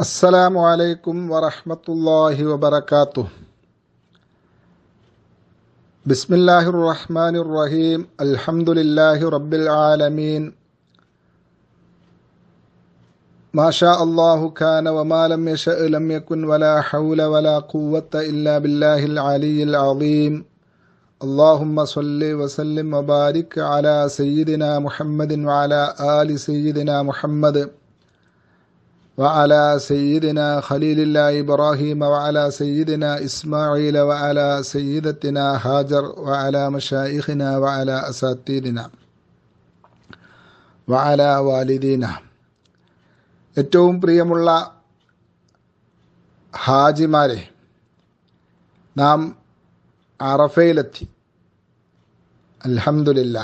السلام عليكم ورحمة الله وبركاته. بسم الله الرحمن الرحيم. الحمد لله رب العالمين. ما شاء الله كان وما لم يشأ لم يكن ولا حول ولا قوة إلا بالله العلي العظيم. اللهم صل وسلم وبارك على سيدنا محمد وعلى آل سيدنا محمد. وعلى سيدنا خليل الله إبراهيم وعلى سيدنا إسماعيل وعلى سيدتنا هاجر وعلى مشايخنا وعلى أساتذنا وعلى والدينا ഏറ്റവും പ്രിയമുള്ള ഹാജിമാരെ നാം അറഫയിലെത്തി അൽഹംദുലില്ല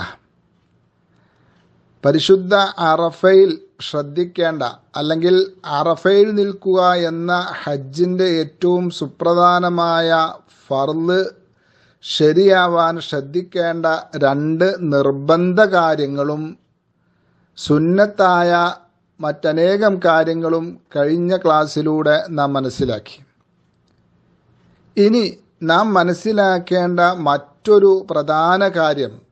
പരിശുദ്ധ അറഫയിൽ ശ്രദ്ധിക്കേണ്ട അല്ലെങ്കിൽ അറഫയിൽ നിൽക്കുക എന്ന ഹജ്ജിന്റെ ഏറ്റവും സുപ്രധാനമായ ഫർൾ ശരിയാവാൻ ശ്രദ്ധിക്കേണ്ട രണ്ട് നിർബന്ധ കാര്യങ്ങളും സുന്നത്തായ മറ്റനേകം കാര്യങ്ങളും കഴിഞ്ഞ ക്ലാസ്സിലൂടെ നാം മനസ്സിലാക്കി. ഇനി നാം മനസ്സിലാക്കേണ്ട മറ്റൊരു പ്രധാന കാര്യം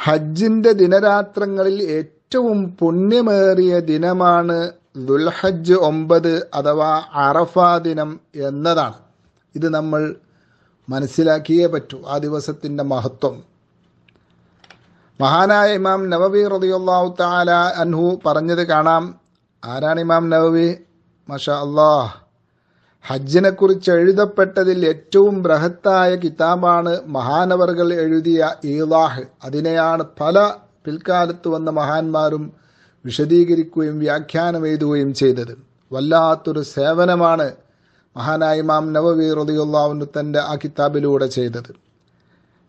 ഹജ്ജിന്റെ ദിനരാത്രങ്ങളിൽ ഏറ്റവും പുണ്യമേറിയ ദിനമാണ് ദുൽഹജ്ജ് ഒമ്പത് അഥവാ അറഫ ദിനം എന്നതാണ്. ഇത് നമ്മൾ മനസ്സിലാക്കിയേ പറ്റൂ ആ ദിവസത്തിന്റെ മഹത്വം. മഹാനായ ഇമാം നവവി റളിയല്ലാഹു താല അൻഹു പറഞ്ഞത് കാണാം. ആരാണ് ഇമാം നവവി? മഷ അല്ലാഹ്. ഹജ്ജിനെക്കുറിച്ച് എഴുതപ്പെട്ടതിൽ ഏറ്റവും ബൃഹത്തായ കിതാബാണ് മഹാനവറുകൾ എഴുതിയ ഈലാഹ് അതിനെയാണ് പല പിൽക്കാലത്ത് വന്ന മഹാന്മാരും വിശദീകരിക്കുകയും വ്യാഖ്യാനം എഴുതുകയും ചെയ്തത്. വല്ലാത്തൊരു സേവനമാണ് മഹാനായ ഇമാം നവവി റളിയല്ലാഹു തന്റെ ആ കിതാബിലൂടെ ചെയ്തത്.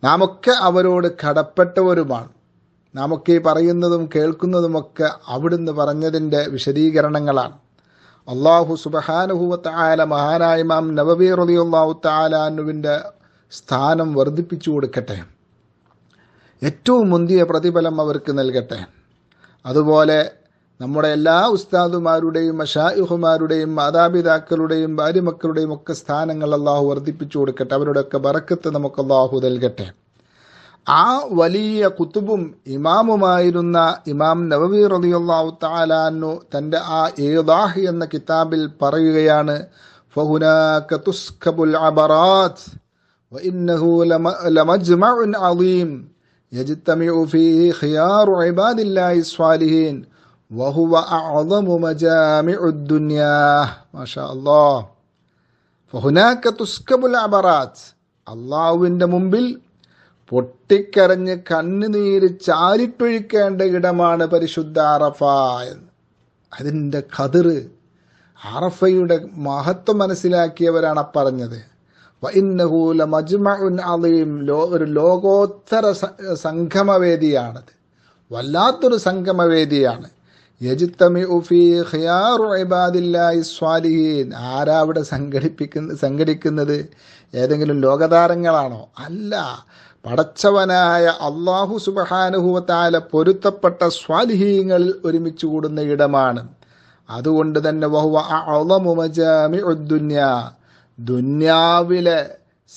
നാമൊക്കെ അവരോട് കടപ്പെട്ടവരുമാണ്. നാമൊക്കെ പറയുന്നതും കേൾക്കുന്നതുമൊക്കെ അവിടുന്ന് പറഞ്ഞതിന്റെ വിശദീകരണങ്ങളാണ്. അള്ളാഹു സുബഹാനുഹുവത്ത് ആല മഹാനായ ഇമാം നവബി അള്ളാഹു താലാനുവിന്റെ സ്ഥാനം വർദ്ധിപ്പിച്ചു കൊടുക്കട്ടെ. ഏറ്റവും മുന്തിയ പ്രതിഫലം അവർക്ക് നൽകട്ടെ. അതുപോലെ നമ്മുടെ എല്ലാ ഉസ്താദുമാരുടെയും മഷായുഹുമാരുടെയും മാതാപിതാക്കളുടെയും ഭാര്യമക്കളുടെയും ഒക്കെ സ്ഥാനങ്ങൾ അള്ളാഹു വർദ്ധിപ്പിച്ചു കൊടുക്കട്ടെ. അവരുടെയൊക്കെ ബറക്കത്ത് നമുക്ക് അള്ളാഹു നൽകട്ടെ. ആ വലിയ കുത്തുബും ഇമാമുമായിരുന്ന ഇമാം നവവി റളിയല്ലാഹു തആലാനു തൻ്റെ ആ ഏദാഹ് എന്ന കിതാബിൽ പറയുകയാണ് ഫഹുനാക തുസ്കബുൽ അബറാത്ത് وإنه لمجمع عظيم يجتمع فيه خيار عباد الله الصالحين وهو أعظم مجامع الدنيا ما شاء الله فهناك تسكب العبرات അള്ളാഹുവിൻ്റെ മുമ്പിൽ പൊട്ടിക്കരഞ്ഞ് കണ്ണുനീര് ചാരിട്ടൊഴിക്കേണ്ട ഇടമാണ് പരിശുദ്ധ അറഫ എന്ന്. അതിന്റെ കതിർ അറഫയുടെ മഹത്വം മനസ്സിലാക്കിയവരാണ് പറഞ്ഞത്. വൈന്നഹൂല മജ്മഉൻ അലീം ലോ ഒരു ലോകോത്തര സംഗമവേദിയാണത്. വല്ലാത്തൊരു സംഗമവേദിയാണ്. ആരാ അവിടെ സംഘടിപ്പിക്കുന്ന സംഘടിക്കുന്നത്? ഏതെങ്കിലും ലോകതാരങ്ങളാണോ? അല്ല. പടച്ചവനായ അള്ളാഹു സുബഹാനുഹുവത്താല പൊരുത്തപ്പെട്ട സ്വാലിഹീങ്ങളിൽ ഒരുമിച്ച് കൂടുന്ന ഇടമാണ്. അതുകൊണ്ട് തന്നെ ദുന്യാവിലെ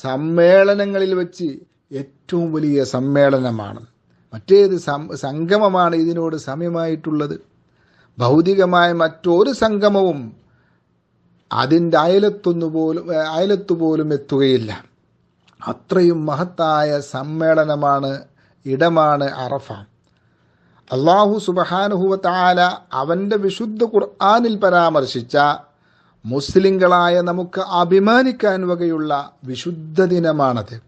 സമ്മേളനങ്ങളിൽ വെച്ച് ഏറ്റവും വലിയ സമ്മേളനമാണ്. മറ്റേത് സംഗമമാണ് ഇതിനോട് സമയമായിട്ടുള്ളത് ഭൗതികമായ മറ്റൊരു സംഗമവും അതിന്റെ അയലത്തൊന്നുപോലും പോലും അയലത്തു പോലും എത്തുകയില്ല. അത്രയും മഹത്തായ സമ്മേളനമാണ് ഇടമാണ് അറഫ. അള്ളാഹു സുബഹാനുഹുവത്താല അവന്റെ വിശുദ്ധ ഖുർആാനിൽ പരാമർശിച്ച മുസ്ലിങ്ങളായ നമുക്ക് അഭിമാനിക്കാൻ വകയുള്ള വിശുദ്ധ ദിനമാണത്.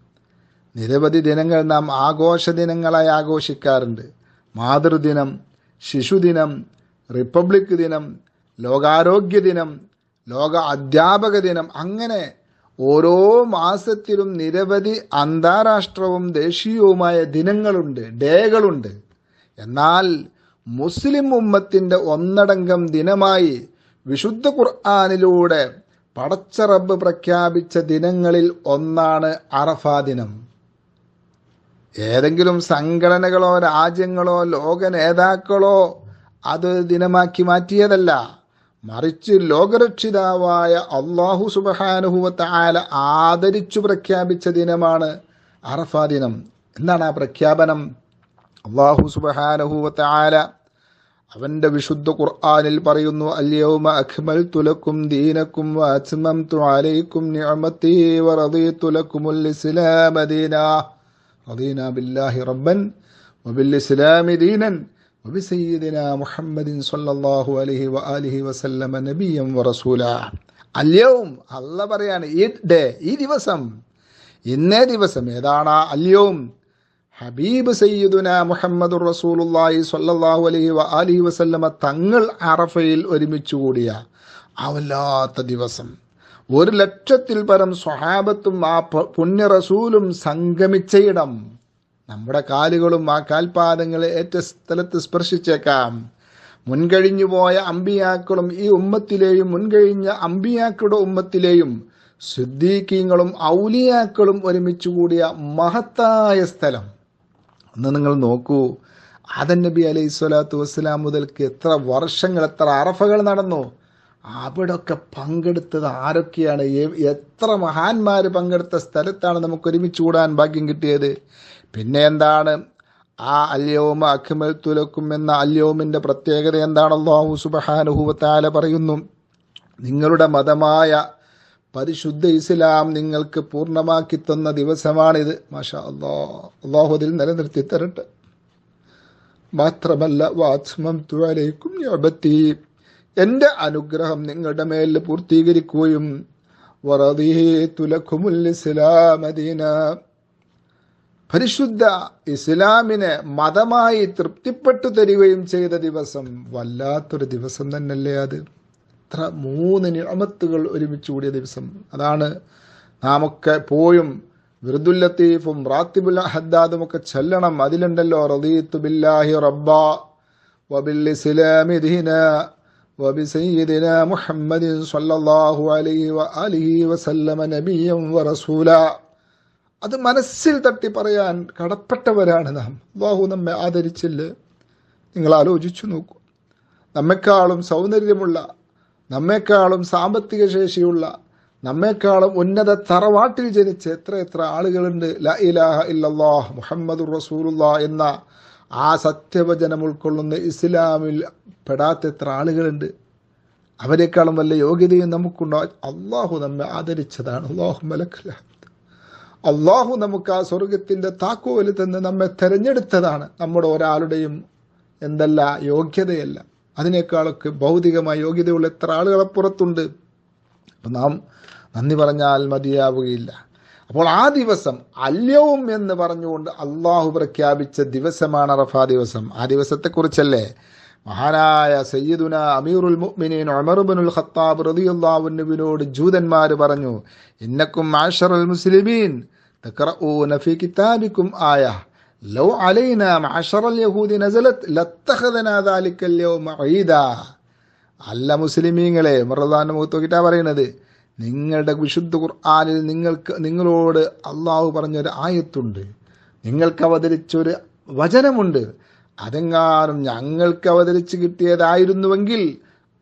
നിരവധി ദിനങ്ങൾ നാം ആഘോഷ ദിനങ്ങളായി ആഘോഷിക്കാറുണ്ട്. മാതൃദിനം ശിശുദിനം റിപ്പബ്ലിക് ദിനം ലോകാരോഗ്യ ദിനം ലോക അധ്യാപക ദിനം അങ്ങനെ ഓരോ മാസത്തിലും നിരവധി അന്താരാഷ്ട്രവും ദേശീയവുമായ ദിനങ്ങളുണ്ട് ഡേകളുണ്ട്. എന്നാൽ മുസ്ലിം ഉമ്മത്തിന്റെ ഒന്നടങ്കം ദിനമായി വിശുദ്ധ ഖുർആാനിലൂടെ പടച്ചറബ് പ്രഖ്യാപിച്ച ദിനങ്ങളിൽ ഒന്നാണ് അറഫ ദിനം. ഏതെങ്കിലും സംഘടനകളോ രാജ്യങ്ങളോ ലോക നേതാക്കളോ അത് ദിനമാക്കി മാറ്റിയതല്ല. മറിച്ച് ലോകരക്ഷിതാവായ അള്ളാഹു സുബഹാനുഹുവത്ത ആല ആദരിച്ചു പ്രഖ്യാപിച്ച ദിനമാണ് അറഫ ദിനം. എന്താണ് ആ പ്രഖ്യാപനം? അള്ളാഹു സുബഹാനുഹുവത്ത ആല അവന്റെ വിശുദ്ധ ഖുർആാനിൽ പറയുന്നു അല്യൗമ അഖ്മൽ തുലക്കും ദീനക്കും അച്മം അലൈക്കും നിഅമതി വറദീതു ലക്കുമുൽ ഇസ്ലാമദീന റദീന ബില്ലാഹി റബ്ബൻ വബിൽ ഇസ്ലാമി ദീനൻ. وبسيدنا محمد صلى الله عليه وآله وسلم نبيا ورسولا അല്യവും അല്ല പറയാണ് ഈ ഡേ ഈ ദിവസം ഇന്നേ ദിവസം ഏതാണ് അല്യവും ഹബീബ് സയ്യിദുന മുഹമ്മദ് റസൂലുല്ലാഹി സ്വല്ലല്ലാഹു അലൈഹി വ ആലിഹി വസല്ലമ തങ്ങൾ അറഫയിൽ ഒരുമിച്ച് കൂടിയ ആ വല്ലാത്ത ദിവസം ഒരു ലക്ഷത്തിൽ പരം സ്വഹാബത്തും ആ പുണ്യ റസൂലും സംഗമിച്ച ഇടം നമ്മുടെ കാലുകളും ആ കാൽപാദങ്ങളെ ഏറ്റ സ്ഥലത്ത് സ്പർശിച്ചേക്കാം. മുൻകഴിഞ്ഞു പോയ അമ്പിയാക്കളും ഈ ഉമ്മത്തിലെയും മുൻകഴിഞ്ഞ അമ്പിയാക്കളുടെ ഉമ്മത്തിലെയും സിദ്ദീഖീങ്ങളും ഔലിയാക്കളും ഒരുമിച്ച് കൂടിയ മഹത്തായ സ്ഥലം. ഒന്ന് നിങ്ങൾ നോക്കൂ ആദൻ നബി അലൈഹി സ്വലാത്തു വസ്സലാം മുതൽക്ക് എത്ര വർഷങ്ങൾ എത്ര അറഫകൾ നടന്നു. അവിടൊക്കെ പങ്കെടുത്തത് ആരൊക്കെയാണ്? എത്ര മഹാന്മാർ പങ്കെടുത്ത സ്ഥലത്താണ് നമുക്ക് ഒരുമിച്ച് കൂടാൻ ഭാഗ്യം കിട്ടിയത്? പിന്നെ എന്താണ്? ആ അല്യവും അഖ്മൽ തുലക്കും എന്ന അല്യവുമിന്റെ പ്രത്യേകത എന്താണല്ലോ സുബഹാനുഭൂവത്താല പറയുന്നു. നിങ്ങളുടെ മതമായ പരിശുദ്ധ ഇസ്ലാം നിങ്ങൾക്ക് പൂർണമാക്കി തന്ന ദിവസമാണിത്. മാഷാ അള്ളാ അള്ളാഹു അതിൽ നിലനിർത്തി തരട്ടെ. മാത്രമല്ല വാത്മം തുഴലേക്കും എന്റെ അനുഗ്രഹം നിങ്ങളുടെ മേൽ പൂർത്തീകരിക്കുകയും പരിശുദ്ധ ഇസ്ലാമിനെ മതമായി തൃപ്തിപ്പെട്ടു തരികയും ചെയ്ത ദിവസം വല്ലാത്തൊരു ദിവസം തന്നെയല്ലേ അത്. ഇത്ര മൂന്ന് നിയമത്തുകൾ ഒരുമിച്ച് കൂടിയ ദിവസം. അതാണ് നാമൊക്കെ പോയും വിറുദുല്ലത്തീഫും റാത്തിബുൽ ഹദ്ദാദും ഒക്കെ ചെല്ലണം. അതിലുണ്ടല്ലോ റദീത്തു ബില്ലാഹി റബ്ബ വബിൽ ഇസ്ലാമി വബിസയ്യിദിന മുഹമ്മദിൻ الله അലൈഹി وآله വസല്ലമ نبيا വറസൂല അത് മനസ്സിൽ തട്ടി പറയാൻ കടപ്പെട്ടവരാണ് നാം. അള്ളാഹു നമ്മെ ആദരിച്ചില്ല? നിങ്ങൾ ആലോചിച്ചു നോക്കൂ. നമ്മെക്കാളും സൗന്ദര്യമുള്ള നമ്മെക്കാളും സാമ്പത്തിക ശേഷിയുള്ള നമ്മെക്കാളും ഉന്നത തറവാട്ടിൽ ജനിച്ച എത്ര എത്ര ആളുകളുണ്ട്. ല ഇലാഹ ഇല്ലല്ലാഹ് മുഹമ്മദ് റസൂലുള്ള എന്ന ആ സത്യവചനം ഉൾക്കൊള്ളുന്ന ഇസ്ലാമിൽ പെടാത്ത എത്ര ആളുകളുണ്ട്. അവരെക്കാളും വല്ല യോഗ്യതയും നമുക്കുണ്ടോ? അള്ളാഹു നമ്മെ ആദരിച്ചതാണ്. അള്ളാഹു മലക്കല അള്ളാഹു നമുക്ക് ആ സ്വർഗത്തിന്റെ താക്കോൽ തന്ന് നമ്മെ തെരഞ്ഞെടുത്തതാണ്. നമ്മുടെ ഒരാളുടെയും എന്തല്ല യോഗ്യതയല്ല. അതിനേക്കാളൊക്കെ ഭൗതികമായ യോഗ്യതയുള്ള എത്ര ആളുകളെ പുറത്തുണ്ട്? അപ്പം നാം നന്ദി പറഞ്ഞാൽ മതിയാവുകയില്ല. അപ്പോൾ ആ ദിവസം അല്യവും എന്ന് പറഞ്ഞുകൊണ്ട് അള്ളാഹു പ്രഖ്യാപിച്ച ദിവസമാണ് റഫാ ദിവസം. ആ ദിവസത്തെക്കുറിച്ചല്ലേ? മഹാനായ സയ്യിദുന അമീറുൽ മുഅ്മിനീൻ ഉമർബിനുൽ ഖത്താബ് റളിയല്ലാഹുവിനോട് ജൂതന്മാർ പറഞ്ഞു ഇന്നക്കും മാഷറൽ മുസ്ലിമീൻ തഖറഊന ഫീ കിതാബിക്കും ആയ. ലൗ അലൈന മാഷറൽ യഹൂദി നസലത് ലത്തഖദന ദാലിക്കൽ യൗമ ഈദാ. അല്ല മുസ്ലിമീങ്ങളെ മറദാന്റെ മുഖത്ത് നോക്കിയിട്ടാ പറയുന്നത്. നിങ്ങളുടെ വിശുദ്ധ ഖുർആാനിൽ നിങ്ങൾക്ക് നിങ്ങളോട് അള്ളാഹു പറഞ്ഞൊരു ആയത്തുണ്ട്. നിങ്ങൾക്ക് അവതരിച്ചൊരു വചനമുണ്ട്. അതെങ്ങാനും ഞങ്ങൾക്ക് അവതരിച്ച് കിട്ടിയതായിരുന്നുവെങ്കിൽ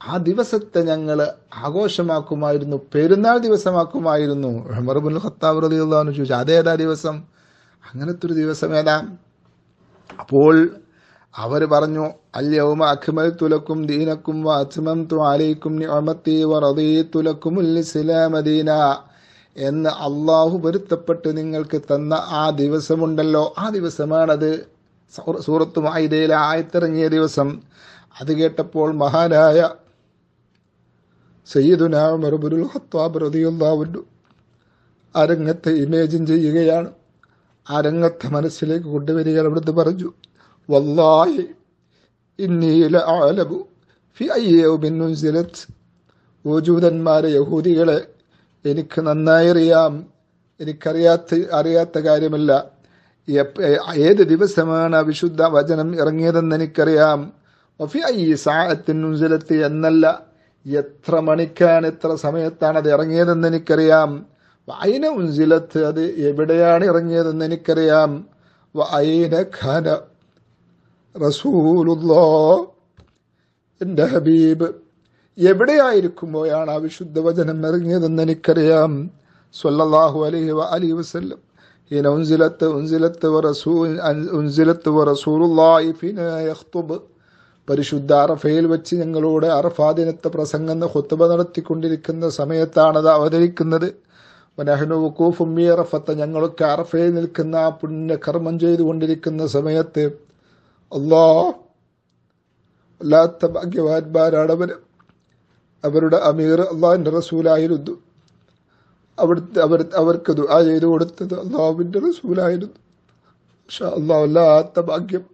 ആ ദിവസത്തെ ഞങ്ങൾ ആഘോഷമാക്കുമായിരുന്നു പെരുന്നാൾ ദിവസമാക്കുമായിരുന്നു. ഉമർബുൽ ഖത്താബ് റളിയല്ലാഹു ചോദിച്ചു അതേതാ ദിവസം? അങ്ങനത്തെ ഒരു ദിവസം ഏതാ അപ്പോൾ അവർ പറഞ്ഞു അല്യൗമ അഖ്മൽ തുലക്കും ദീനക്കും ലക്കുമുൽ ഇസ്ലാമ ദീന. എന്ന് അള്ളാഹു പൊരുത്തപ്പെട്ട് നിങ്ങൾക്ക് തന്ന ആ ദിവസമുണ്ടല്ലോ. ആ ദിവസമാണത്. സൂറത്ത് മായിദയിലെ ആയത്തിറങ്ങിയ ദിവസം. അത് കേട്ടപ്പോൾ മഹാനായ സയ്യിദുന മറുബുൽ ഖത്താബ് റളിയല്ലാഹു ആ രംഗത്തെ ഇമേജിൻ ചെയ്യുകയാണ്. ആ രംഗത്തെ മനസ്സിലേക്ക് കൊണ്ടുവരികയാണ് അവിടുത്തെ പറഞ്ഞു. വല്ലാഹി ഇന്നീല ആലബു ഫി അയ്യൂബിന്നുസിലത്ത് ഓ ജൂതന്മാരെ യഹൂദികളെ എനിക്ക് നന്നായി അറിയാം. എനിക്കറിയാത്ത അറിയാത്ത കാര്യമല്ല. ഏത് ദിവസമാണ് വിശുദ്ധ വചനം ഇറങ്ങിയതെന്ന് എനിക്കറിയാം. ഒഫി ഈ സാഹത്തിനുസിലത്ത് എന്നല്ല. എത്ര മണിക്കാണ് എത്ര സമയത്താണ് അത് ഇറങ്ങിയതെന്ന് എനിക്കറിയാം. വായന ഉൻസിലത്ത് അത് എവിടെയാണ് ഇറങ്ങിയതെന്ന് എനിക്കറിയാം. വായന ഖാന റസൂലുള്ളോ എന്റെ ഹബീബ് എവിടെയായിരിക്കുമ്പോഴാണ് ആ വിശുദ്ധ വചനം ഇറങ്ങിയതെന്ന് എനിക്കറിയാം. സൊല്ലാഹു അലഹി വ വസ്ല്ലം. പരിശുദ്ധ അറഫയിൽ വെച്ച് ഞങ്ങളോട് അറഫാ ദിനത്തെ പ്രസംഗം ഹുത്തുബ നടത്തിക്കൊണ്ടിരിക്കുന്ന സമയത്താണത് അവതരിക്കുന്നത്. ഞങ്ങളൊക്കെ അറഫയിൽ നിൽക്കുന്ന ആ പുണ്യ കർമ്മം ചെയ്തുകൊണ്ടിരിക്കുന്ന സമയത്ത് അല്ലാ അല്ലാത്ത ഭാഗ്യവാന്മാരാണ് അവർ അവരുടെ അമീർ അള്ളാഹിന്റെ റസൂലായിരുന്നു. അവിടുത്തെ അവർ അവർക്ക് ദുആ ചെയ്തു കൊടുത്തത് അള്ളാഹുവിന്റെ റസൂലായിരുന്നു. പക്ഷെ അള്ളാഹു അല്ലാത്ത ഭാഗ്യം.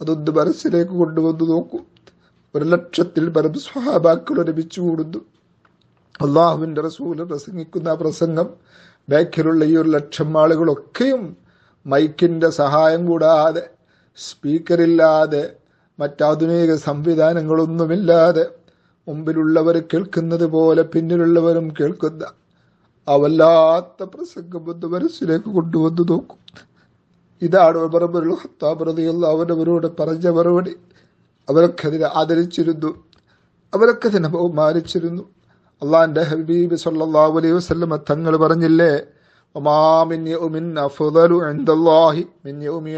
അതൊന്ന് മനസ്സിലേക്ക് കൊണ്ടുവന്ന് നോക്കും. ഒരു ലക്ഷത്തിൽ പരം സ്വഹാബാക്കൾ ഒരുമിച്ച് കൂടുന്നു. അള്ളാഹുവിന്റെ റസൂൽ പ്രസംഗിക്കുന്ന പ്രസംഗം ബാക്കിലുള്ള ഈ ഒരു ലക്ഷം ആളുകളൊക്കെയും മൈക്കിന്റെ സഹായം കൂടാതെ സ്പീക്കറില്ലാതെ മറ്റാധുനിക സംവിധാനങ്ങളൊന്നുമില്ലാതെ മുമ്പിലുള്ളവർ കേൾക്കുന്നത് പോലെ പിന്നിലുള്ളവരും കേൾക്കുന്ന ആ വല്ലാത്ത പ്രസംഗം മനസ്സിലേക്ക് കൊണ്ടുവന്നു നോക്കും. ഇതാണ് ഉമർബുൽ ഖത്താബ് റളിയല്ലാഹു അവരവരോട് പറഞ്ഞ മറുപടി. അവരൊക്കെ അതിനെ ആദരിച്ചിരുന്നു. അവരൊക്കെ അതിനെ ബഹുമാനിച്ചിരുന്നു. അള്ളാന്റെ ഹബീബ് സല്ലല്ലാഹു അലൈഹി വസ്ലമ തങ്ങൾ പറഞ്ഞില്ലേ ഒമാ മിൻ യൗമിൻ അഫ്ദലു ഇൻദല്ലാഹി മിൻ യൗമി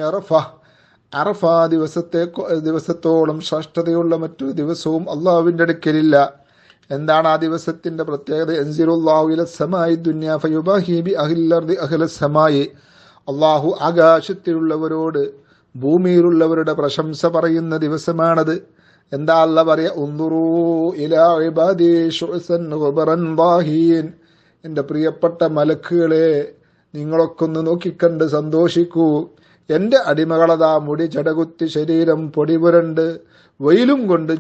അറഫ ദിവസത്തെ ദിവസത്തോളം ശ്രേഷ്ഠതയുള്ള മറ്റൊരു ദിവസവും അള്ളാഹുവിന്റെ അടുക്കലില്ല. എന്താണ് ആ ദിവസത്തിന്റെ പ്രത്യേകത? സമായി അള്ളാഹു ആകാശത്തിലുള്ളവരോട് ഭൂമിയിലുള്ളവരുടെ പ്രശംസ പറയുന്ന ദിവസമാണത്. എന്താ അല്ല പറയാ? എന്റെ പ്രിയപ്പെട്ട മലക്കുകളെ നിങ്ങളൊക്കെ ഒന്ന് നോക്കിക്കണ്ട് സന്തോഷിക്കൂ. എന്റെ അടിമകളതാ മുടി ചടകുത്തി ശരീരം പൊടിപുരണ്ട് വെയിലും കൊണ്ട്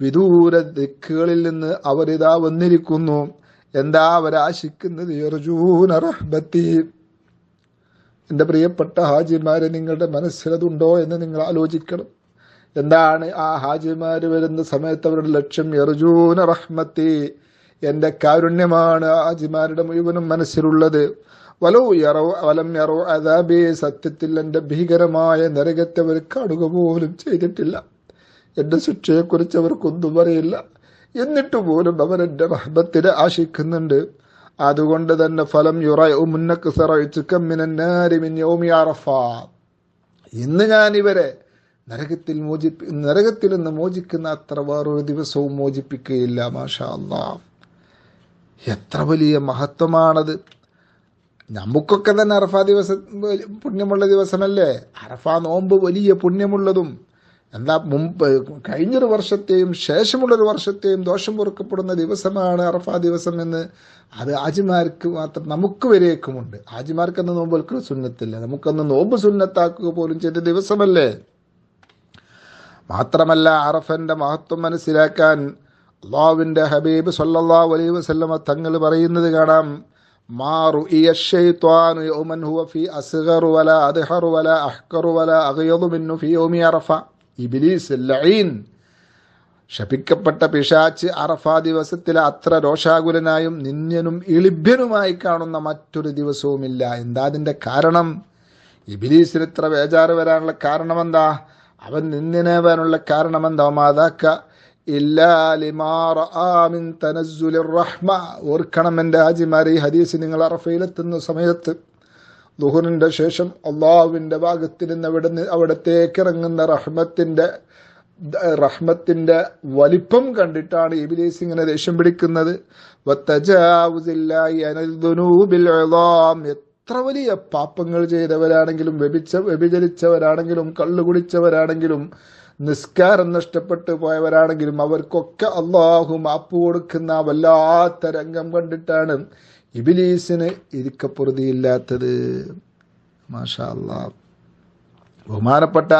വിദൂര ദിക്കുകളിൽ നിന്ന് അവരിതാ വന്നിരിക്കുന്നു. എന്താ അവരാശിക്കുന്നത്? യർജൂന എന്റെ പ്രിയപ്പെട്ട ഹാജിമാരെ നിങ്ങളുടെ മനസ്സിലതുണ്ടോ എന്ന് നിങ്ങൾ ആലോചിക്കണം. എന്താണ് ആ ഹാജിമാർ വരുന്ന സമയത്ത് അവരുടെ ലക്ഷ്യം? യർജൂന റഹ്മത്തി എന്റെ കാരുണ്യമാണ് ഹാജിമാരുടെ മുഴുവനും മനസ്സിലുള്ളത്. വലോ യറോ വലം യറോ അതാബേ സത്യത്തിൽ എന്റെ ഭീകരമായ നരകത്തെ അവർ കാണുക പോലും ചെയ്തിട്ടില്ല. എന്റെ ശിക്ഷയെക്കുറിച്ച് അവർക്കൊന്നും അറിയില്ല. എന്നിട്ട് പോലും അവർ എന്റെ മഹബത്തിന് ആശിക്കുന്നുണ്ട്. അതുകൊണ്ട് തന്നെ ഫലം ഇന്ന് ഞാൻ ഇവരെ നരകത്തിൽ മോചിപ്പി നരകത്തിൽ നിന്ന് മോചിക്കുന്ന അത്ര വേറൊരു ദിവസവും മോചിപ്പിക്കുകയില്ല മാഷാ എത്ര വലിയ മഹത്വമാണത്. നമുക്കൊക്കെ തന്നെ അറഫ ദിവസം പുണ്യമുള്ള ദിവസമല്ലേ? അറഫ നോമ്പ് വലിയ പുണ്യമുള്ളതും. എന്താ മുമ്പ് കഴിഞ്ഞൊരു വർഷത്തെയും ശേഷമുള്ളൊരു വർഷത്തെയും ദോഷം പൊറുക്കപ്പെടുന്ന ദിവസമാണ് അറഫ ദിവസം എന്ന് അത് ആജിമാർക്ക് മാത്രം നമുക്ക് വരേക്കുമുണ്ട്. ആജിമാർക്കന്ന് നോമ്പ് വൽക്കുന്ന സുന്നത്തില്ല. നമുക്കന്ന് നോമ്പ് സുന്നത്താക്കുക പോലും ചെയ്ത ദിവസമല്ലേ? മാത്രമല്ല അറഫന്റെ മഹത്വം മനസ്സിലാക്കാൻ അള്ളാഹുവിന്റെ ഹബീബ് സല്ലാ അലൈഹി വസല്ലമ തങ്ങൾ പറയുന്നത് കാണാം. ما رؤي الشيطان يوما هو في أصغر ولا أدهر ولا أحقر ولا أغيض منه في يوم عرفة ഇബിലീസ് ലഈൻ ശപിക്കപ്പെട്ട പിശാച്ച് അറഫാ ദിവസത്തിൽ അത്ര രോഷാകുലനായും നിന്ദ്യനും ഇളിഭ്യനുമായി കാണുന്ന മറ്റൊരു ദിവസവുമില്ല എന്താ അതിന്റെ കാരണം ഇബിലീസിന് ഇത്ര ബേജാറ് വരാനുള്ള കാരണം എന്താ അവൻ നിന്ദിനാവാനുള്ള കാരണം എന്താ മാതാക്ക ഓർക്കണം എന്റെ ഹാജിമാരെ ഈ ഹദീസ് നിങ്ങൾ അറഫയിലെത്തുന്ന സമയത്ത് ദുഹുറിന്റെ ശേഷം അള്ളാഹുവിന്റെ ഭാഗത്ത് നിന്ന് അവിടെ അവിടത്തേക്ക് ഇറങ്ങുന്ന റഹ്മത്തിന്റെ റഹ്മത്തിന്റെ വലിപ്പം കണ്ടിട്ടാണ് ഇബിലീസ് ഇങ്ങനെ ദേഷ്യം പിടിക്കുന്നത്. എത്ര വലിയ പാപ്പങ്ങൾ ചെയ്തവരാണെങ്കിലും വ്യഭിച്ച വ്യഭിചരിച്ചവരാണെങ്കിലും കള്ളു കുടിച്ചവരാണെങ്കിലും നിസ്കാരം നഷ്ടപ്പെട്ടു പോയവരാണെങ്കിലും അവർക്കൊക്കെ അള്ളാഹു മാപ്പ് കൊടുക്കുന്ന വല്ലാത്ത രംഗം കണ്ടിട്ടാണ് ഇബിലീസിന് ഇരിക്കപ്പുറതിയില്ലാത്തത്. മാഷാ ബഹുമാനപ്പെട്ട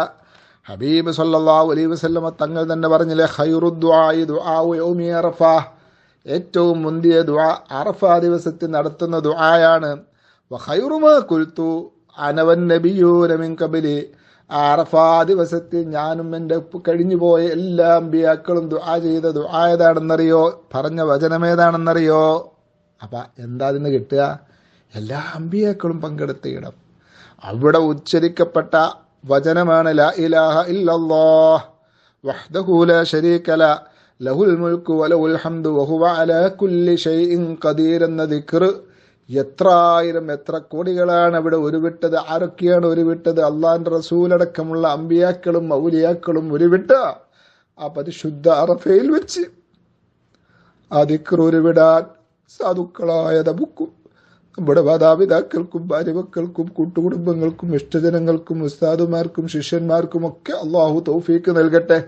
ഹബീബ് സല്ലാഹു അലൈഹി വസല്ലമ തങ്ങൾ തന്നെ പറഞ്ഞില്ലേ അറഫ. ഏറ്റവും മുന്തിയ ദുആ അറഫ ദിവസത്തിൽ നടത്തുന്ന ദുആയാണ് ഹൈറുമ കുൽത്തു അനവൻ നബിയൂന മിൻ അറഫാ ദിവസത്തിൽ ഞാനും എന്റെ കഴിഞ്ഞുപോയ എല്ലാ അമ്പിയാക്കളും ദുആ ചെയ്ത ദുആ ഏതാണെന്നറിയോ പറഞ്ഞ വചനം ഏതാണെന്നറിയോ അപ്പം എന്താ അതിന് കിട്ടുക? എല്ലാ അമ്പിയാക്കളും പങ്കെടുത്ത ഇടം. അവിടെ ഉച്ചരിക്കപ്പെട്ട വചനമാണ് ല ഇലാഹ ഇല്ലല്ലാഹ്. വഹ്ദഹു ലാ ശരീക ലഹുൽ മുൽക്കു വലഹുൽ ഹംദു വഹുവ അലാ കുല്ലി ഷൈഇൻ ഖദീർ എന്ന ദിക്ർ എത്രായിരം എത്ര കോടികളാണ് അവിടെ ഉരുവിട്ടത്? ആരൊക്കെയാണ് ഉരുവിട്ടത്? അള്ളാന്റെ റസൂലടക്കമുള്ള അമ്പിയാക്കളും മൗലിയാക്കളും ഉരുവിട്ട ആ പരിശുദ്ധ അറഫയിൽ വെച്ച് ആ ദിക്ർ ഉരുവിടാൻ സാധുക്കളായ നമുക്കും നമ്മുടെ മാതാപിതാക്കൾക്കും ഭാര്യമക്കൾക്കും കൂട്ടുകുടുംബങ്ങൾക്കും ഇഷ്ടജനങ്ങൾക്കും ഉസ്താദുമാർക്കും ശിഷ്യന്മാർക്കും ഒക്കെ അള്ളാഹു തൗഫീക്ക് നൽകട്ടെ.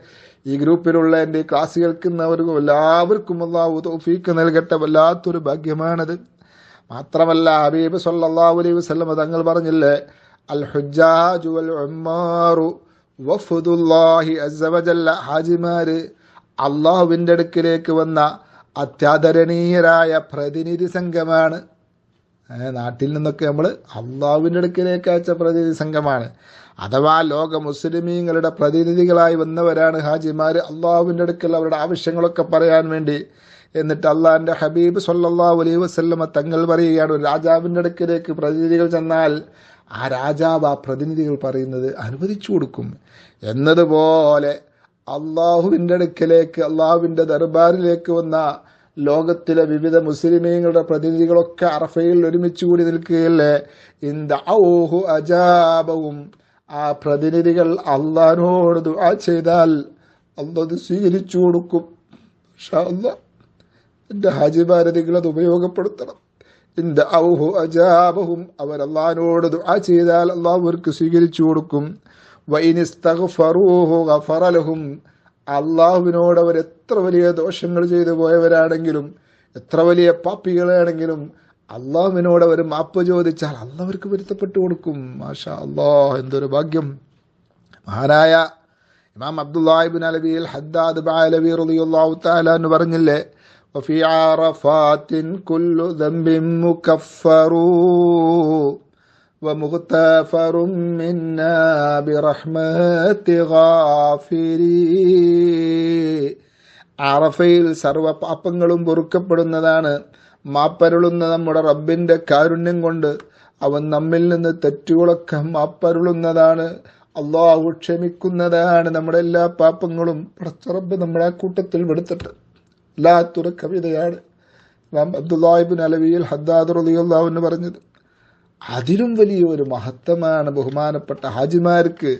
ഈ ഗ്രൂപ്പിലുള്ള എന്റെ ക്ലാസ് കേൾക്കുന്നവർക്കും എല്ലാവർക്കും അള്ളാഹു തൗഫീക്ക് നൽകട്ടെ. വല്ലാത്തൊരു ഭാഗ്യമാണത്. മാത്രമല്ല ഹബീബ് സല്ലാ അലൈഹി വസല്ലം തങ്ങൾ പറഞ്ഞില്ലേ അൽ ഹുജാജു ഉമ്മാറു വഫുദുല്ലാഹി അസവജല്ല വജല്ല. ഹാജിമാര് അള്ളാഹുവിന്റെ അടുക്കിലേക്ക് വന്ന അത്യാദരണീയരായ പ്രതിനിധി സംഘമാണ്. നാട്ടിൽ നിന്നൊക്കെ നമ്മൾ അള്ളാഹുവിന്റെ അടുക്കിലേക്ക് അയച്ച പ്രതിനിധി സംഘമാണ്. അഥവാ ലോക മുസ്ലിമീങ്ങളുടെ പ്രതിനിധികളായി വന്നവരാണ് ഹാജിമാർ അള്ളാഹുവിന്റെ അടുക്കൽ അവരുടെ ആവശ്യങ്ങളൊക്കെ പറയാൻ വേണ്ടി എന്നിട്ട് അള്ളാഹിന്റെ ഹബീബ് സല്ലല്ലാഹു അലൈഹി വസല്ലമ തങ്ങൾ പറയുകയാണ് ഒരു രാജാവിന്റെ അടുക്കിലേക്ക് പ്രതിനിധികൾ ചെന്നാൽ ആ രാജാവ് ആ പ്രതിനിധികൾ പറയുന്നത് അനുവദിച്ചു കൊടുക്കും. എന്നതുപോലെ അള്ളാഹുവിന്റെ അടുക്കിലേക്ക് അള്ളാഹുവിന്റെ ദർബാറിലേക്ക് വന്ന ലോകത്തിലെ വിവിധ മുസ്ലിമീങ്ങളുടെ പ്രതിനിധികളൊക്കെ അറഫയിൽ ഒരുമിച്ച് കൂടി നിൽക്കുകയല്ലേ? ഇന്ത ഔഹു അജാബവും. ആ പ്രതിനിധികൾ അള്ളഹാനോട് ദുആ ചെയ്താൽ അള്ളത് സ്വീകരിച്ചു കൊടുക്കും. എന്റെ ഹാജിമാരതികൾ അത് ഉപയോഗപ്പെടുത്തണം. എന്റെ ഔഹു അജാബഹും അവർ അള്ളഹാനോട് ദുആ ചെയ്താൽ അള്ളാഹു അവർക്ക് സ്വീകരിച്ചു കൊടുക്കും. വൈനിസ്തഗ്ഫറൂഹു ഗഫറലഹും അള്ളാഹുവിനോട് അവർ എത്ര വലിയ ദോഷങ്ങൾ ചെയ്തു പോയവരാണെങ്കിലും എത്ര വലിയ പാപ്പികളാണെങ്കിലും അള്ളാഹുവിനോട് അവർ മാപ്പ് ചോദിച്ചാൽ അള്ളവർക്ക് പൊരുത്തപ്പെട്ടു കൊടുക്കും. മാഷാ അള്ളാഹ് എന്തൊരു ഭാഗ്യം. മഹാനായ ഇമാം അബ്ദുല്ലാഹിബിൻ അലബിൽ ഹദ്ദാദ് ബാലവി റളിയല്ലാഹു തആല എന്ന് പറഞ്ഞില്ലേ وفي عرفات كل ذنب مكفر ومغتفر منا برحمة غافري അറഫയിൽ സർവ പാപങ്ങളും പൊറുക്കപ്പെടുന്നതാണ് മാപ്പരുളുന്ന നമ്മുടെ റബ്ബിന്റെ കാരുണ്യം കൊണ്ട് അവൻ നമ്മിൽ നിന്ന് തെറ്റുകളൊക്കെ മാപ്പരുളുന്നതാണ് അള്ളാഹു ക്ഷമിക്കുന്നതാണ് നമ്മുടെ എല്ലാ പാപങ്ങളും റബ്ബ് നമ്മുടെ ആ കൂട്ടത്തിൽ വെടുത്തിട്ട് എല്ലാത്തൊരു കവിതയാണ് അബ്ദുല്ലാഹിബിൻ അലവിയിൽ ഹദ്ദാദ് റളിയല്ലാഹു എന്ന് പറഞ്ഞത്. അതിലും വലിയ ഒരു മഹത്വമാണ് ബഹുമാനപ്പെട്ട ഹാജിമാർക്ക്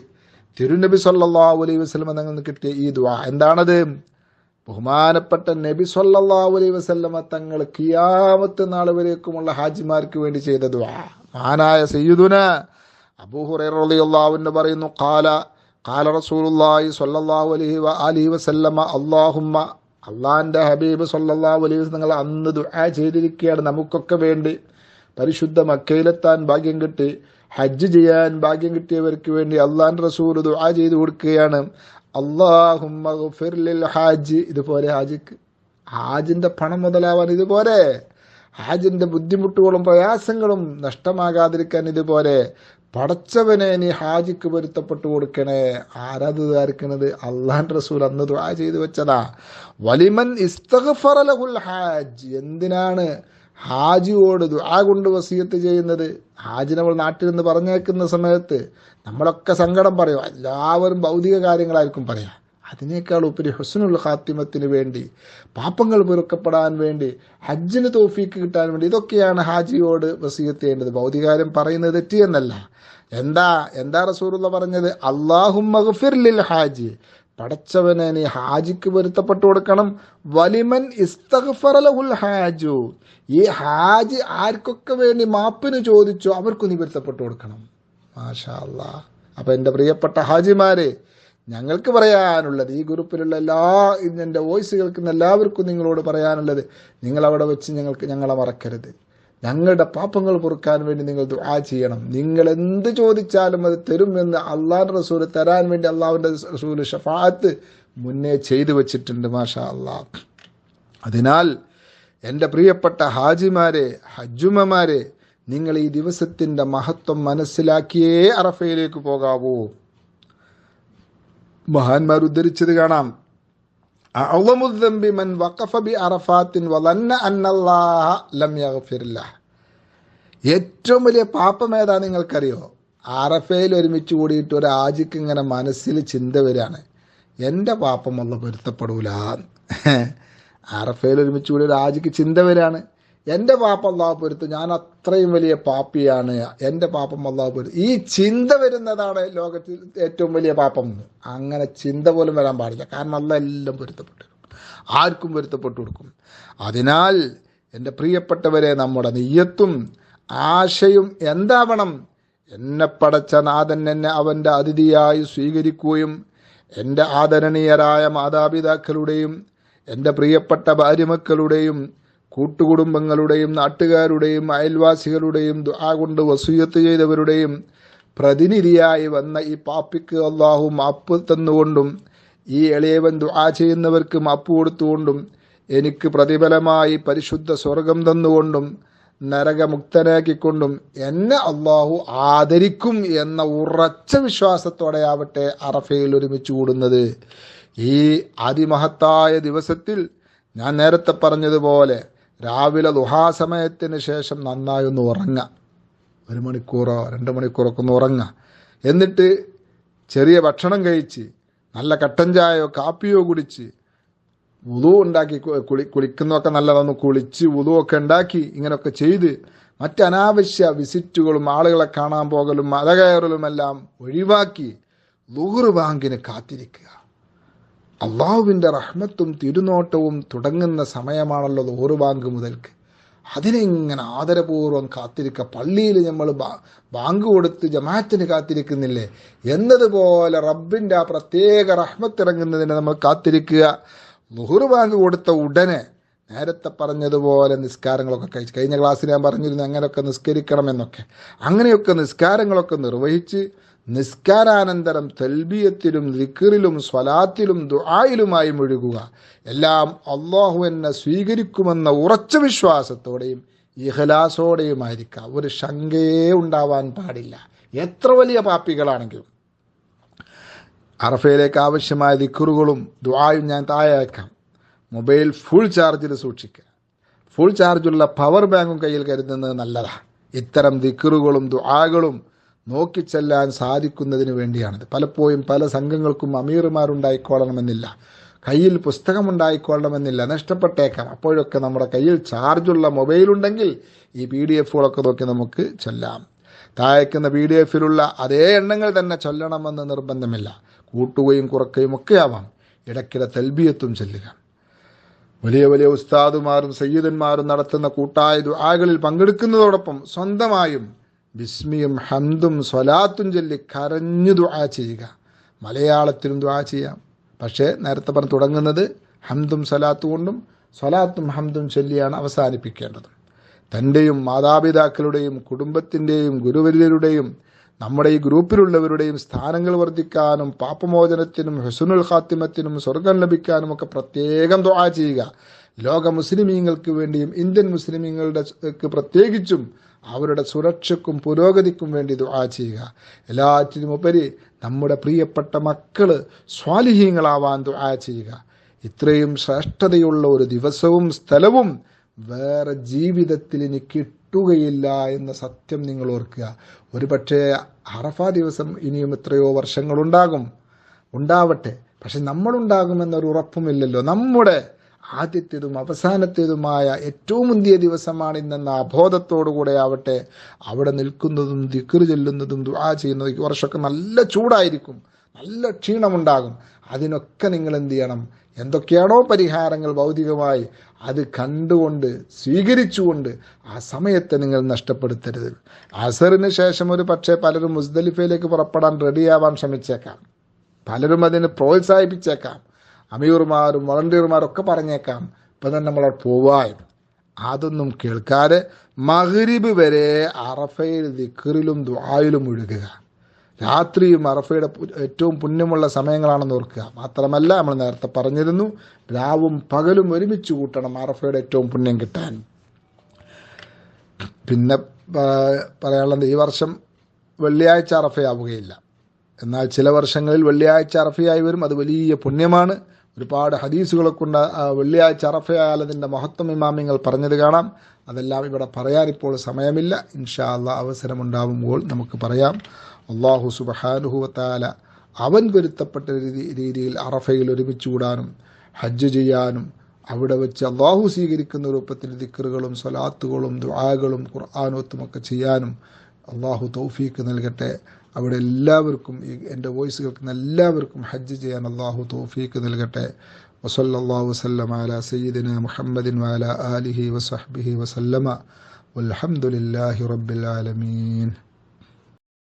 തിരുനബി സല്ലാ അലൈ വസ്ലമ തങ്ങൾ കിട്ടിയ ഈ ദ്വാ എന്താണത്? ബഹുമാനപ്പെട്ട നബി സല്ലാ അലൈ വസ്ലമ തങ്ങൾ കിയാമത്ത് നാൾ വരേക്കുമുള്ള ഹാജിമാർക്ക് വേണ്ടി ചെയ്ത ദ്വാ മഹാനായ സയ്യിദുന അബൂ റളിയല്ലാഹു അൻഹു പറയുന്നു കാല കാല റസൂലുള്ളാഹി സ്വല്ലല്ലാഹു അലൈഹി വ വസല്ലമ അല്ലാഹുമ്മ അള്ളാഹിന്റെ ഹബീബ് സല്ലാ അലൈഹി നിങ്ങൾ അന്ന് ദുആ ചെയ്തിരിക്കുകയാണ് നമുക്കൊക്കെ വേണ്ടി. പരിശുദ്ധ മക്കയിലെത്താൻ ഭാഗ്യം കിട്ടി. ഹജ്ജ് ചെയ്യാൻ ഭാഗ്യം കിട്ടിയവർക്ക് വേണ്ടി അള്ളാഹിന്റെ റസൂൽ ദുആ ചെയ്തു കൊടുക്കുകയാണ്. അള്ളാഹുലിൽ ഹാജ്. ഇതുപോലെ ഹാജിക്ക് ഹാജിന്റെ പണം മുതലാവാൻ ഇതുപോലെ. ഹാജിന്റെ ബുദ്ധിമുട്ടുകളും പ്രയാസങ്ങളും നഷ്ടമാകാതിരിക്കാൻ ഇതുപോലെ. പടച്ചവനെ നീ ഹാജിക്ക് പൊരുത്തപ്പെട്ടു കൊടുക്കണേ. ആരാത് ധാരിക്കണത് അള്ളാഹാൻ റസൂൽ അന്ന് ദുആ ചെയ്തു വെച്ചതാ. വലിമൻ ഇസ്തഫറലഹുൽ ഹാജ്. എന്തിനാണ് ഹാജിയോട് ദുആ കൊണ്ട് വസീയത്ത് ചെയ്യുന്നത്? ഹാജി നമ്മൾ നാട്ടിൽ നിന്ന് പറഞ്ഞേക്കുന്ന സമയത്ത് നമ്മളൊക്കെ സങ്കടം പറയും. എല്ലാവരും ഭൗതിക കാര്യങ്ങളായിരിക്കും പറയാം. അതിനേക്കാൾ ഉപരി ഹുസ്നുൽ ഖാത്തിമത്തിന് വേണ്ടി പാപ്പങ്ങൾ പൊറുക്കപ്പെടാൻ വേണ്ടി ഹജ്ജിന് തോഫീക്ക് കിട്ടാൻ വേണ്ടി ഇതൊക്കെയാണ് ഹാജിയോട് വസീയത്ത് ചെയ്യേണ്ടത്. ഭൗതികാര്യം പറയുന്നത് തെറ്റിയെന്നല്ല എന്താ എന്താ റസൂറുള്ള പറഞ്ഞത്? അള്ളാഹും ലിൽ ഹാജി. പടച്ചവനെ നീ ഹാജിക്ക് പൊരുത്തപ്പെട്ടു കൊടുക്കണം. വലിമൻ ഇസ്തഫറലഹുൽ ഹാജു. ഈ ഹാജി ആർക്കൊക്കെ വേണ്ടി മാപ്പിന് ചോദിച്ചോ അവർക്ക് നീ പൊരുത്തപ്പെട്ടു കൊടുക്കണം. മാഷാ അല്ലാ അപ്പൊ എന്റെ പ്രിയപ്പെട്ട ഹാജിമാരെ ഞങ്ങൾക്ക് പറയാനുള്ളത് ഈ ഗ്രൂപ്പിലുള്ള എല്ലാ എന്റെ വോയിസ് കേൾക്കുന്ന എല്ലാവർക്കും നിങ്ങളോട് പറയാനുള്ളത് നിങ്ങൾ അവിടെ വെച്ച് ഞങ്ങൾക്ക് ഞങ്ങളെ മറക്കരുത്. ഞങ്ങളുടെ പാപങ്ങൾ പൊറുക്കാൻ വേണ്ടി നിങ്ങൾ ദുആ ചെയ്യണം. നിങ്ങൾ എന്ത് ചോദിച്ചാലും അത് തരുമെന്ന് അള്ളാഹുന്റെ റസൂൽ തരാൻ വേണ്ടി അള്ളാഹുവിന്റെ റസൂൽ ഷഫാത്ത് മുന്നേ ചെയ്തു വച്ചിട്ടുണ്ട് മാഷാ അള്ളാഹ് അതിനാൽ എന്റെ പ്രിയപ്പെട്ട ഹാജിമാരെ ഹജ്ജുമമാരെ നിങ്ങൾ ഈ ദിവസത്തിന്റെ മഹത്വം മനസ്സിലാക്കിയേ അറഫയിലേക്ക് പോകാവൂ. മഹാന്മാർ ഉദ്ധരിച്ചത് കാണാം. വലന്ന ലം ഏറ്റവും വലിയ പാപം ഏതാ നിങ്ങൾക്കറിയോ? അറഫയിൽ ഒരുമിച്ച് കൂടിയിട്ട് ഒരു ആജിക്ക് ഇങ്ങനെ മനസ്സിൽ ചിന്ത വരികയാണ്. എന്റെ പാപ്പം ഒന്ന് പൊരുത്തപ്പെടൂല. അറഫയിൽ ഒരുമിച്ച് കൂടി ഒരു ആജിക്ക് ചിന്ത വരാണ് എന്റെ പാപ്പം അള്ളാഹു പൊരുത്തു ഞാൻ അത്രയും വലിയ പാപ്പിയാണ് എന്റെ പാപ്പം അള്ളാഹു പൊരുത്തു. ഈ ചിന്ത വരുന്നതാണ് ലോകത്തിൽ ഏറ്റവും വലിയ പാപം. അങ്ങനെ ചിന്ത പോലും വരാൻ പാടില്ല. കാരണം അല്ല എല്ലാം പൊരുത്തപ്പെട്ടു ആർക്കും പൊരുത്തപ്പെട്ടു കൊടുക്കും. അതിനാൽ എന്റെ പ്രിയപ്പെട്ടവരെ നമ്മുടെ നെയ്യത്തും ആശയും എന്താവണം? എന്നെ പടച്ച നാഥൻ എന്നെ അവന്റെ അതിഥിയായി സ്വീകരിക്കുകയും എന്റെ ആദരണീയരായ മാതാപിതാക്കളുടെയും എന്റെ പ്രിയപ്പെട്ട ഭാര്യമക്കളുടെയും കൂട്ടുകുടുംബങ്ങളുടെയും നാട്ടുകാരുടെയും അയൽവാസികളുടെയും ദുആ കൊണ്ട് വസൂയത്ത് ചെയ്തവരുടെയും പ്രതിനിധിയായി വന്ന ഈ പാപ്പിക്ക് അള്ളാഹു മാപ്പ് തന്നുകൊണ്ടും ഈ എളിയവൻ ദുആ ചെയ്യുന്നവർക്ക് മാപ്പ് കൊടുത്തുകൊണ്ടും എനിക്ക് പ്രതിഫലമായി പരിശുദ്ധ സ്വർഗം തന്നുകൊണ്ടും നരകമുക്തനാക്കിക്കൊണ്ടും എന്നെ അള്ളാഹു ആദരിക്കും എന്ന ഉറച്ച വിശ്വാസത്തോടെയാവട്ടെ അറഫയിൽ ഒരുമിച്ച് കൂടുന്നത്. ഈ അതിമഹത്തായ ദിവസത്തിൽ ഞാൻ നേരത്തെ പറഞ്ഞതുപോലെ രാവിലെ ദുഹാസമയത്തിന് ശേഷം നന്നായി ഒന്ന് ഉറങ്ങുക ഒരു മണിക്കൂറോ രണ്ട് മണിക്കൂറൊക്കെ ഒന്ന് ഉറങ്ങുക എന്നിട്ട് ചെറിയ ഭക്ഷണം കഴിച്ച് നല്ല കട്ടൻ ചായയോ കാപ്പിയോ കുടിച്ച് വുതു ഉണ്ടാക്കി കുളി കുളിക്കുന്നതൊക്കെ നല്ലതൊന്ന് കുളിച്ച് ഉതുവൊക്കെ ഉണ്ടാക്കി ഇങ്ങനെയൊക്കെ ചെയ്ത് മറ്റ് അനാവശ്യ വിസിറ്റുകളും ആളുകളെ കാണാൻ പോകലും മല ഒഴിവാക്കി ലുഹുർ ബാങ്കിന് കാത്തിരിക്കുക. അള്ളാഹുവിന്റെ റഹ്മത്തും തിരുനോട്ടവും തുടങ്ങുന്ന സമയമാണല്ലോ ലുഹുർ ബാങ്ക് മുതൽക്ക്. അതിനെങ്ങനെ ആദരപൂർവം കാത്തിരിക്കുക പള്ളിയിൽ നമ്മൾ ബാങ്ക് കൊടുത്ത് ജമാഅത്തിന് കാത്തിരിക്കുന്നില്ലേ? എന്നതുപോലെ റബ്ബിന്റെ ആ പ്രത്യേക റഹ്മത്തിറങ്ങുന്നതിന് നമ്മൾ കാത്തിരിക്കുക. ലുഹുർ ബാങ്ക് കൊടുത്ത ഉടനെ നേരത്തെ പറഞ്ഞതുപോലെ നിസ്കാരങ്ങളൊക്കെ കഴിച്ച് കഴിഞ്ഞ ക്ലാസ്സിൽ ഞാൻ പറഞ്ഞിരുന്നു അങ്ങനെയൊക്കെ നിസ്കരിക്കണമെന്നൊക്കെ അങ്ങനെയൊക്കെ നിസ്കാരങ്ങളൊക്കെ നിർവഹിച്ച് നിസ്കാരാനന്തരം തൽബിയത്തിലും ദിക്കറിലും സ്വലാത്തിലും ദുആയിലുമായി മുഴുകുക. എല്ലാം അള്ളാഹു എന്നെ സ്വീകരിക്കുമെന്ന ഉറച്ച വിശ്വാസത്തോടെയും ഇഹലാസോടെയുമായിരിക്കാം ഒരു ശങ്കയെ ഉണ്ടാവാൻ പാടില്ല. എത്ര വലിയ പാപ്പികളാണെങ്കിലും അറഫയിലേക്ക് ആവശ്യമായ ദിക്കറുകളും ദുആയും ഞാൻ താഴെ അയക്കാം മൊബൈൽ ഫുൾ ചാർജിൽ സൂക്ഷിക്കുക. ഫുൾ ചാർജുള്ള പവർ ബാങ്കും കയ്യിൽ കരുതുന്നത് നല്ലതാണ് ഇത്തരം ദിക്കറുകളും ദുആകളും നോക്കിച്ചെല്ലാൻ സാധിക്കുന്നതിന് വേണ്ടിയാണിത്. പലപ്പോഴും പല സംഘങ്ങൾക്കും അമീറുമാരുണ്ടായിക്കോളണമെന്നില്ല കയ്യിൽ പുസ്തകമുണ്ടായിക്കൊള്ളണമെന്നില്ല. നഷ്ടപ്പെട്ടേക്കാം. അപ്പോഴൊക്കെ നമ്മുടെ കയ്യിൽ ചാർജുള്ള മൊബൈലുണ്ടെങ്കിൽ ഈ പി ഡി എഫുകളൊക്കെ നോക്കി നമുക്ക് ചൊല്ലാം. താഴേക്കുന്ന പി ഡി എഫിലുള്ള അതേ എണ്ണങ്ങൾ തന്നെ ചൊല്ലണമെന്ന് നിർബന്ധമില്ല. കൂട്ടുകയും കുറക്കുകയും ഒക്കെ ആവാം. ഇടയ്ക്കിടെ തൽബിയത്തും ചെല്ലുക. വലിയ വലിയ ഉസ്താദുമാരും സയ്യിദന്മാരും നടത്തുന്ന കൂട്ടായ ദുആകളിൽ പങ്കെടുക്കുന്നതോടൊപ്പം സ്വന്തമായും ബിസ്മിയും ഹന്തും സ്വലാത്തും ചൊല്ലി കരഞ്ഞു ദുആ ചെയ്യുക. മലയാളത്തിലും ദുആ ചെയ്യാം. പക്ഷേ നേരത്തെ പറഞ്ഞ് തുടങ്ങുന്നത് ഹംദും സ്വലാത്തു കൊണ്ടും സ്വലാത്തും ഹംദും ചൊല്ലിയാണ് അവസാനിപ്പിക്കേണ്ടത്. തന്റെയും മാതാപിതാക്കളുടെയും കുടുംബത്തിന്റെയും ഗുരുവര്യരുടെയും നമ്മുടെ ഈ ഗ്രൂപ്പിലുള്ളവരുടെയും സ്ഥാനങ്ങൾ വർദ്ധിക്കാനും പാപമോചനത്തിനും ഹുസുനുൽ ഖാത്തിമത്തിനും സ്വർഗം ലഭിക്കാനും ഒക്കെ പ്രത്യേകം ദുആ ചെയ്യുക. ലോക മുസ്ലിമീങ്ങൾക്ക് വേണ്ടിയും ഇന്ത്യൻ മുസ്ലിമീങ്ങളുടെ പ്രത്യേകിച്ചും അവരുടെ സുരക്ഷയ്ക്കും പുരോഗതിക്കും വേണ്ടി ദുആ ചെയ്യുക. എല്ലാറ്റിനുമുപരി നമ്മുടെ പ്രിയപ്പെട്ട മക്കൾ സ്വാലിഹീങ്ങളാവാൻ ദുആ ചെയ്യുക. ഇത്രയും ശ്രേഷ്ഠതയുള്ള ഒരു ദിവസവും സ്ഥലവും വേറെ ജീവിതത്തിൽ ഇനി കിട്ടുകയില്ല എന്ന സത്യം നിങ്ങൾ ഓർക്കുക. ഒരു പക്ഷേ അറഫ ദിവസം ഇനിയും എത്രയോ വർഷങ്ങളുണ്ടാകും. ഉണ്ടാവട്ടെ. പക്ഷെ നമ്മളുണ്ടാകുമെന്നൊരു ഉറപ്പുമില്ലല്ലോ. നമ്മുടെ ആദ്യത്തേതും അവസാനത്തേതുമായ ഏറ്റവും മുന്തിയ ദിവസമാണ് ഇന്നെന്ന അബോധത്തോടുകൂടെ ആവട്ടെ അവിടെ നിൽക്കുന്നതും ദിക്കറി ചെല്ലുന്നതും ദുആ ചെയ്യുന്നതും വർഷമൊക്കെ നല്ല ചൂടായിരിക്കും. നല്ല ക്ഷീണമുണ്ടാകും. അതിനൊക്കെ നിങ്ങൾ എന്ത് ചെയ്യണം? എന്തൊക്കെയാണോ പരിഹാരങ്ങൾ ഭൗതികമായി അത് കണ്ടുകൊണ്ട് സ്വീകരിച്ചുകൊണ്ട് ആ സമയത്തെ നിങ്ങൾ നഷ്ടപ്പെടുത്തരുത്. അസറിന് ശേഷം ഒരു പക്ഷേ പലരും മുസ്ദലിഫയിലേക്ക് പുറപ്പെടാൻ റെഡിയാവാൻ ശ്രമിച്ചേക്കാം. പലരും അതിനെ പ്രോത്സാഹിപ്പിച്ചേക്കാം. അമീർമാരും വളണ്ടിയർമാരും ഒക്കെ പറഞ്ഞേക്കാം. ഇപ്പം തന്നെ നമ്മൾ പോവാൻ അതൊന്നും കേൾക്കാതെ മഹരിബ് വരെ അറഫയിൽ ദിക്കറിലും ദ്വായിലും ഒഴുകുക. രാത്രിയും അറഫയുടെ ഏറ്റവും പുണ്യമുള്ള സമയങ്ങളാണെന്ന് ഓർക്കുക. മാത്രമല്ല നമ്മൾ നേരത്തെ പറഞ്ഞിരുന്നു രാവും പകലും ഒരുമിച്ച് കൂട്ടണം അറഫയുടെ ഏറ്റവും പുണ്യം കിട്ടാൻ. പിന്നെ പറയാനുള്ളത് ഈ വർഷം വെള്ളിയാഴ്ച അറഫയാവുകയില്ല. എന്നാൽ ചില വർഷങ്ങളിൽ വെള്ളിയാഴ്ച അറഫയായി വരും. അത് വലിയ പുണ്യമാണ്. ഒരുപാട് ഹദീസുകളെ കൊണ്ട് വെള്ളിയാഴ്ച അറഫയായാൽ അതിന്റെ മഹത്വം ഇമാമിങ്ങൾ പറഞ്ഞത് കാണാം. അതെല്ലാം ഇവിടെ പറയാൻ ഇപ്പോൾ സമയമില്ല. ഇൻഷാ അള്ളാഹ് അവസരമുണ്ടാവുമ്പോൾ നമുക്ക് പറയാം. അള്ളാഹു സുബഹാനുഹുവത്താല അവൻ പൊരുത്തപ്പെട്ട രീതി രീതിയിൽ അറഫയിൽ ഒരുമിച്ച് കൂടാനും ഹജ്ജ് ചെയ്യാനും അവിടെ വെച്ച് അള്ളാഹു സ്വീകരിക്കുന്ന രൂപത്തിൽ ദിക്കറുകളും സ്വലാത്തുകളും ദുആകളും ഖുർആാനോത്തുമൊക്കെ ചെയ്യാനും അള്ളാഹു തൗഫീക്ക് നൽകട്ടെ. അവിടെ എല്ലാവർക്കും ഈ എൻ്റെ വോയിസ് കേൾക്കുന്ന എല്ലാവർക്കും ഹജ്ജ് ചെയ്യാൻ അള്ളാഹു തൗഫീക്ക് നൽകട്ടെ وصلى الله وسلم على سيدنا محمد وعلى آله وصحبه وسلم والحمد لله رب العالمين